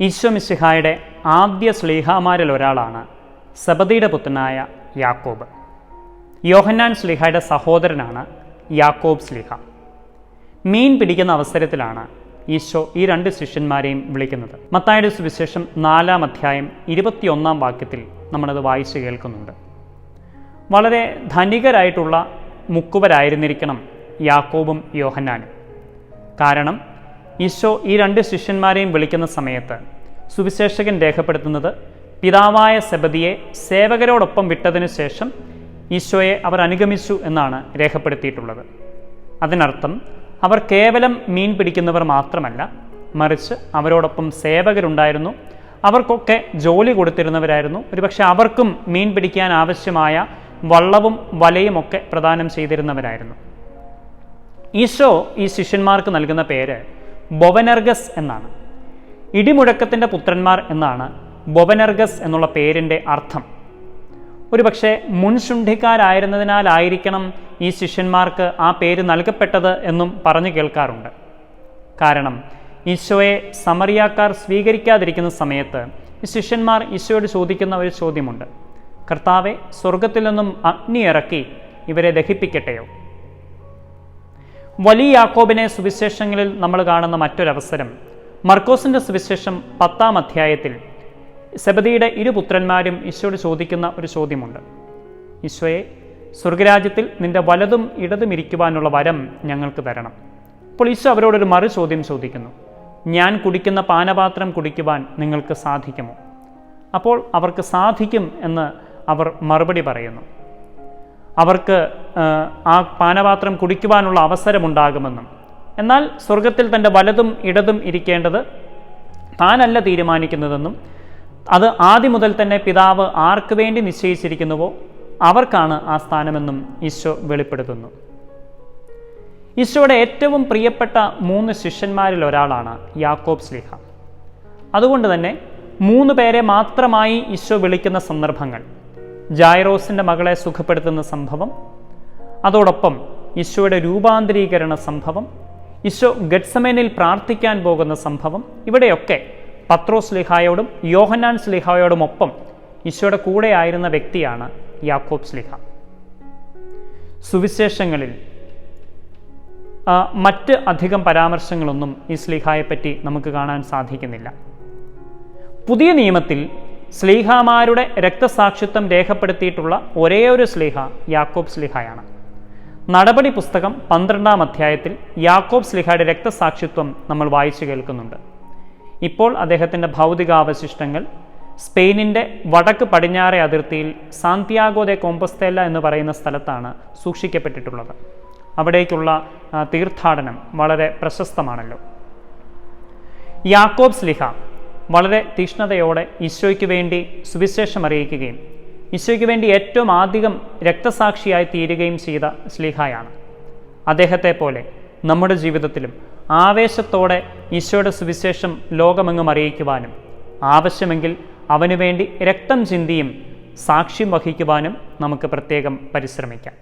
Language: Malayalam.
ഈശോ മിശിഹായുടെ ആദ്യ സ്ലീഹാമാരിൽ ഒരാളാണ് സബദിയുടെ പുത്രനായ യാക്കോബ്. യോഹന്നാൻ സ്ലീഹയുടെ സഹോദരനാണ് യാക്കോബ് സ്ലീഹ. മീൻ പിടിക്കുന്ന അവസരത്തിലാണ് ഈശോ ഈ രണ്ട് ശിഷ്യന്മാരെയും വിളിക്കുന്നത്. മത്തായുടെ സുവിശേഷം നാലാം അധ്യായം ഇരുപത്തിയൊന്നാം വാക്യത്തിൽ നമ്മളത് വായിച്ചു കേൾക്കുന്നുണ്ട്. വളരെ ധനികരായിട്ടുള്ള മുക്കുവരായിരുന്നിരിക്കണം യാക്കോബും യോഹന്നാനും. കാരണം ഈശോ ഈ രണ്ട് ശിഷ്യന്മാരെയും വിളിക്കുന്ന സമയത്ത് സുവിശേഷകൻ രേഖപ്പെടുത്തുന്നത് പിതാവായ സബദിയെ സേവകരോടൊപ്പം വിട്ടതിനു ശേഷം ഈശോയെ അവർ അനുഗമിച്ചു എന്നാണ് രേഖപ്പെടുത്തിയിട്ടുള്ളത്. അതിനർത്ഥം അവർ കേവലം മീൻ പിടിക്കുന്നവർ മാത്രമല്ല മറിച്ച് അവരോടൊപ്പം സേവകരുണ്ടായിരുന്നു. അവർക്കൊക്കെ ജോലി കൊടുത്തിരുന്നവരായിരുന്നു. ഒരുപക്ഷെ അവർക്കും മീൻ പിടിക്കാൻ ആവശ്യമായ വള്ളവും വലയും ഒക്കെ പ്രദാനം ചെയ്തിരുന്നവരായിരുന്നു. ഈശോ ഈ ശിഷ്യന്മാർക്ക് നൽകുന്ന പേര് ബൊവനർഗസ് എന്നാണ്. ഇടിമുഴക്കത്തിന്റെ പുത്രന്മാർ എന്നാണ് ബൊവനർഗസ് എന്നുള്ള പേരിന്റെ അർത്ഥം. ഒരുപക്ഷെ മുൻശുണ്ഠിക്കാരായിരുന്നതിനാലായിരിക്കണം ഈ ശിഷ്യന്മാർക്ക് ആ പേര് നൽകപ്പെട്ടത് എന്നും പറഞ്ഞു കേൾക്കാറുണ്ട്. കാരണം ഈശോയെ സമറിയാക്കാർ സ്വീകരിക്കാതിരിക്കുന്ന സമയത്ത് ശിഷ്യന്മാർ ഈശോയോട് ചോദിക്കുന്ന ഒരു ചോദ്യമുണ്ട്. കർത്താവെ സ്വർഗത്തിൽ നിന്നും അഗ്നി ഇറക്കി ഇവരെ ദഹിപ്പിക്കട്ടെയോ? വലിയ യാക്കോബിനെ സുവിശേഷങ്ങളിൽ നമ്മൾ കാണുന്ന മറ്റൊരവസരം. മർക്കോസിന്റെ സുവിശേഷം പത്താം അധ്യായത്തിൽ സെബദിയുടെ ഇരു പുത്രന്മാരും ഈശോയോട് ചോദിക്കുന്ന ഒരു ചോദ്യമുണ്ട്. ഈശോയെ സ്വർഗരാജ്യത്തിൽ നിന്റെ വലതും ഇടതും ഇരിക്കുവാനുള്ള വരം ഞങ്ങൾക്ക് തരണം. അപ്പോൾ ഈശോ അവരോടൊരു മറു ചോദ്യം ചോദിക്കുന്നു. ഞാൻ കുടിക്കുന്ന പാനപാത്രം കുടിക്കുവാൻ നിങ്ങൾക്ക് സാധിക്കുമോ? അപ്പോൾ അവർക്ക് സാധിക്കും എന്ന് അവർ മറുപടി പറയുന്നു. അവർക്ക് ആ പാനപാത്രം കുടിക്കുവാനുള്ള അവസരമുണ്ടാകുമെന്നും. എന്നാൽ സ്വർഗത്തിൽ തന്റെ വലതും ഇടതും ഇരിക്കേണ്ടത് താനല്ല തീരുമാനിക്കുന്നതെന്നും അത് ആദ്യം മുതൽ തന്നെ പിതാവ് ആർക്ക് വേണ്ടി നിശ്ചയിച്ചിരിക്കുന്നുവോ അവർക്കാണ് ആ സ്ഥാനമെന്നും ഈശോ വെളിപ്പെടുത്തുന്നു. ഈശോയുടെ ഏറ്റവും പ്രിയപ്പെട്ട മൂന്ന് ശിഷ്യന്മാരിൽ ഒരാളാണ് യാക്കോബ് സ്ലിഹ. അതുകൊണ്ട് തന്നെ മൂന്ന് പേരെ മാത്രമായി ഈശോ വിളിക്കുന്ന സന്ദർഭങ്ങൾ ജായറോസിന്റെ മകളെ സുഖപ്പെടുത്തുന്ന സംഭവം അതോടൊപ്പം ഈശോയുടെ രൂപാന്തരീകരണ സംഭവം ഈശോ ഗഡ്സമേനിൽ പ്രാർത്ഥിക്കാൻ പോകുന്ന സംഭവം ഇവിടെയൊക്കെ പത്രോസ് സ്ലിഹായോടും യോഹന്നാൻ സ്ലിഹായോടുമൊപ്പം ഈശോയുടെ കൂടെ ആയിരുന്ന വ്യക്തിയാണ് യാക്കോബ് സ്ലിഹ. സുവിശേഷങ്ങളിൽ മറ്റ് അധികം പരാമർശങ്ങളൊന്നും ഈ സ്ലിഹായെപ്പറ്റി നമുക്ക് കാണാൻ സാധിക്കുന്നില്ല. പുതിയ നിയമത്തിൽ സ്ലീഹാമാരുടെ രക്തസാക്ഷിത്വം രേഖപ്പെടുത്തിയിട്ടുള്ള ഒരേ ഒരു സ്ലീഹ യാക്കോബ് സ്ലിഹായാണ്. നടപടി പുസ്തകം പന്ത്രണ്ടാം അധ്യായത്തിൽ യാക്കോബ് സ്ലിഹയുടെ രക്തസാക്ഷിത്വം നമ്മൾ വായിച്ചു കേൾക്കുന്നുണ്ട്. ഇപ്പോൾ അദ്ദേഹത്തിന്റെ ഭൗതികാവശിഷ്ടങ്ങൾ സ്പെയിനിന്റെ വടക്ക് പടിഞ്ഞാറെ അതിർത്തിയിൽ സാന്തിയാഗോ ദെ കോമ്പസ്തേല എന്ന് പറയുന്ന സ്ഥലത്താണ് സൂക്ഷിക്കപ്പെട്ടിട്ടുള്ളത്. അവിടേക്കുള്ള തീർത്ഥാടനം വളരെ പ്രശസ്തമാണല്ലോ. യാക്കോബ് സ്ലിഹ വളരെ തീഷ്ണതയോടെ ഈശോയ്ക്ക് വേണ്ടി സുവിശേഷം അറിയിക്കുകയും ഈശോയ്ക്ക് വേണ്ടി ഏറ്റവും അധികം രക്തസാക്ഷിയായി തീരുകയും ചെയ്ത ശ്ലീഹായാണ് അദ്ദേഹത്തെ പോലെ നമ്മുടെ ജീവിതത്തിലും ആവേശത്തോടെ ഈശോയുടെ സുവിശേഷം ലോകമെങ്ങും അറിയിക്കുവാനും ആവശ്യമെങ്കിൽ അവനുവേണ്ടി രക്തം ചിന്തിയും സാക്ഷ്യം വഹിക്കുവാനും നമുക്ക് പ്രത്യേകം പരിശ്രമിക്കാം.